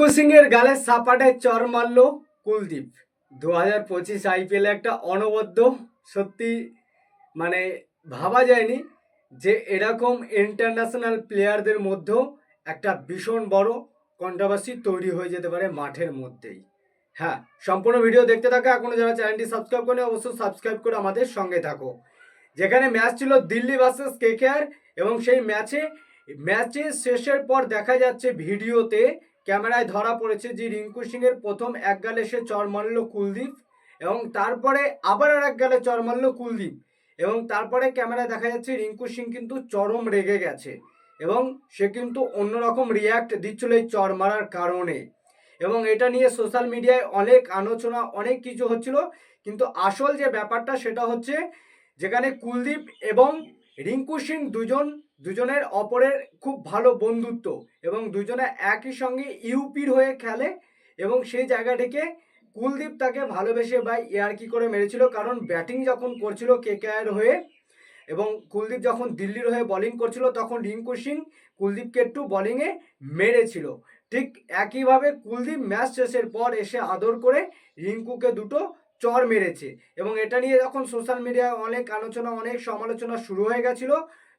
রিঙ্কু সিং এর গালে সাপাটে চর মারল কুলদীপ। দু হাজার পঁচিশ আইপিএলে একটা অনবদ্য, সত্যি মানে ভাবা যায়নি যে এরকম ইন্টারন্যাশনাল প্লেয়ারদের মধ্যেও একটা ভীষণ বড় কন্ট্রোভার্সি তৈরি হয়ে যেতে পারে মাঠের মধ্যেই। হ্যাঁ সম্পূর্ণ ভিডিও দেখতে থাকো, এখনও যারা চ্যানেলটি সাবস্ক্রাইব করে অবশ্যই সাবস্ক্রাইব করে আমাদের সঙ্গে থাকো। যেখানে ম্যাচ ছিল দিল্লি ভার্সেস কেকেআর এবং সেই ম্যাচে ম্যাচের শেষের পর দেখা যাচ্ছে ভিডিওতে ক্যামেরায় ধরা পড়েছে যে রিঙ্কু সিং এর প্রথম এক গালে সে চর মারল কুলদীপ এবং তারপরে আবার আর এক গালে চর মারল কুলদীপ এবং তারপরে ক্যামেরায় দেখা যাচ্ছে রিঙ্কু সিং কিন্তু চরম রেগে গেছে এবং সে কিন্তু অন্যরকম রিয়াক্ট দিচ্ছিল এই চর মারার কারণে। এবং এটা নিয়ে সোশ্যাল মিডিয়ায় অনেক আলোচনা, অনেক কিছু হচ্ছিল। কিন্তু আসল যে ব্যাপারটা সেটা হচ্ছে যেখানে কুলদীপ এবং রিঙ্কু সিং দুজন, দুজনের অপরের খুব ভালো বন্ধুত্ব এবং দুজনে একই সঙ্গে ইউপির হয়ে খেলে এবং সেই জায়গা থেকে কুলদীপ তাকে ভালোবেসে বা ইয়ার্কি করে মেরেছিল কারণ ব্যাটিং যখন করছিল কে হয়ে এবং কুলদীপ যখন দিল্লির হয়ে বোলিং করছিল তখন রিঙ্কু সিং কুলদীপকে একটু বোলিংয়ে মেরেছিল। ঠিক একইভাবে কুলদীপ ম্যাচ শেষের পর এসে আদর করে রিঙ্কুকে দুটো চর মেরেছে। এবং এটা নিয়ে যখন সোশ্যাল মিডিয়ায় অনেক আলোচনা, অনেক সমালোচনা শুরু হয়ে গেছিল,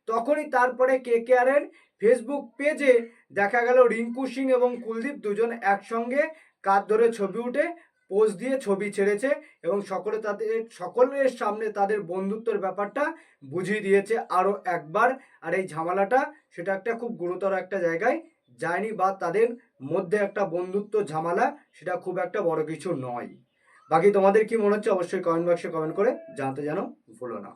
তখনই তারপরে কে কে কেআরের ফেসবুক পেজে দেখা গেল রিঙ্কু সিং এবং কুলদীপ দুজন একসঙ্গে কাঁধ ধরে ছবি উঠে পোজ দিয়ে ছবি ছেড়েছে এবং সকলে তাদের, সকলের সামনে তাদের বন্ধুত্বের ব্যাপারটা বুঝিয়ে দিয়েছে আরও একবার। আর এই ঝামেলাটা, সেটা একটা খুব গুরুতর একটা জায়গায় যায়নি বা তাদের মধ্যে একটা বন্ধুত্ব ঝামেলা, সেটা খুব একটা বড় কিছু নয়। বাকি তোমাদের কি মনে হচ্ছে অবশ্যই কমেন্ট বক্সে কমেন্ট করে জানতে যেন ভুলো না।